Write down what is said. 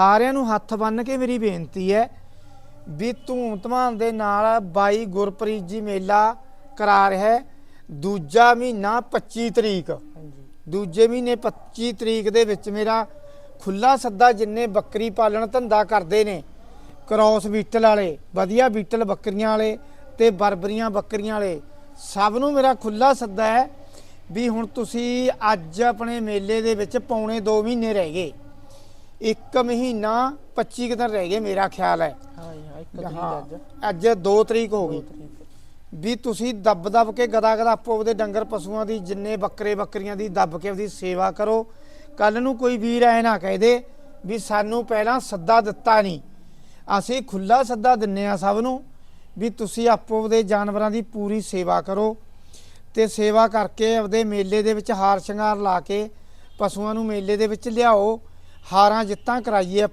ਸਾਰਿਆਂ ਨੂੰ ਹੱਥ ਬੰਨ ਕੇ ਮੇਰੀ ਬੇਨਤੀ ਹੈ ਵੀ ਧੂਮ ਧਮਾਮ ਦੇ ਨਾਲ ਬਾਈ ਗੁਰਪ੍ਰੀਤ ਜੀ ਮੇਲਾ ਕਰਾ ਰਿਹਾ ਹੈ। ਦੂਜਾ ਮਹੀਨਾ 25 ਤਰੀਕ। ਦੂਜੇ ਮਹੀਨੇ 25 ਤਰੀਕ ਦੇ ਵਿੱਚ ਮੇਰਾ ਖੁੱਲਾ ਸੱਦਾ ਜਿੰਨੇ ਬੱਕਰੀ ਪਾਲਣ ਧੰਦਾ ਕਰਦੇ ਨੇ ਕ੍ਰੋਸ ਬੀਟਲ ਵਾਲੇ ਵਧੀਆ ਬੀਟਲ ਬੱਕਰੀਆਂ ਵਾਲੇ ਤੇ ਬਰਬਰੀਆਂ ਬੱਕਰੀਆਂ ਵਾਲੇ ਸਭ ਨੂੰ ਮੇਰਾ ਖੁੱਲਾ ਸੱਦਾ ਹੈ ਵੀ ਹੁਣ ਤੁਸੀਂ ਅੱਜ ਆਪਣੇ ਮੇਲੇ ਦੇ ਵਿੱਚ ਪੌਣੇ 2 ਮਹੀਨੇ ਰਹਿ ਗਏ। ਇੱਕ ਮਹੀਨਾ 25 ਕੁ ਦਿਨ ਰਹਿ ਗਏ ਮੇਰਾ ਖਿਆਲ ਹੈ। ਹਾਂ ਜੀ ਹਾਂ ਇੱਕ ਤਰੀਕ ਹਾਂ ਅੱਜ। ਅੱਜ 2 ਤਰੀਕ ਹੋ ਗਈ। ਦੋ ਤਰੀਕ। ਵੀ ਤੁਸੀਂ ਦੱਬ ਦੱਬ ਕੇ ਗਦਾ ਗਦਾ ਆਪੋ ਉਹਦੇ ਡੰਗਰ ਪਸ਼ੂਆਂ ਦੀ ਜਿੰਨੇ ਬੱਕਰੇ ਬੱਕਰੀਆਂ ਦੀ ਦੱਬ ਕੇ ਉਹਦੀ ਸੇਵਾ ਕਰੋ। ਕੱਲ ਨੂੰ ਕੋਈ ਵੀਰ ਐ ਨਾ ਕਹਿ ਦੇ ਵੀ ਸਾਨੂੰ ਪਹਿਲਾਂ ਸੱਦਾ ਦਿੱਤਾ ਨਹੀਂ। ਅਸੀਂ ਖੁੱਲਾ ਸੱਦਾ ਦਿੰਨੇ ਆ ਸਭ ਨੂੰ ਵੀ ਤੁਸੀਂ ਆਪੋ ਉਹਦੇ ਜਾਨਵਰਾਂ ਦੀ ਪੂਰੀ ਸੇਵਾ ਕਰੋ ਤੇ ਸੇਵਾ ਕਰਕੇ ਆਪਦੇ ਮੇਲੇ ਦੇ ਵਿੱਚ ਹਾਰ ਸ਼ਿੰਗਾਰ ਲਾ ਕੇ ਪਸ਼ੂਆਂ ਨੂੰ ਮੇਲੇ ਦੇ ਵਿੱਚ ਲਿਆਓ। ਹਾਰਾਂ ਜਿੱਤਾਂ ਕਰਾਈਏ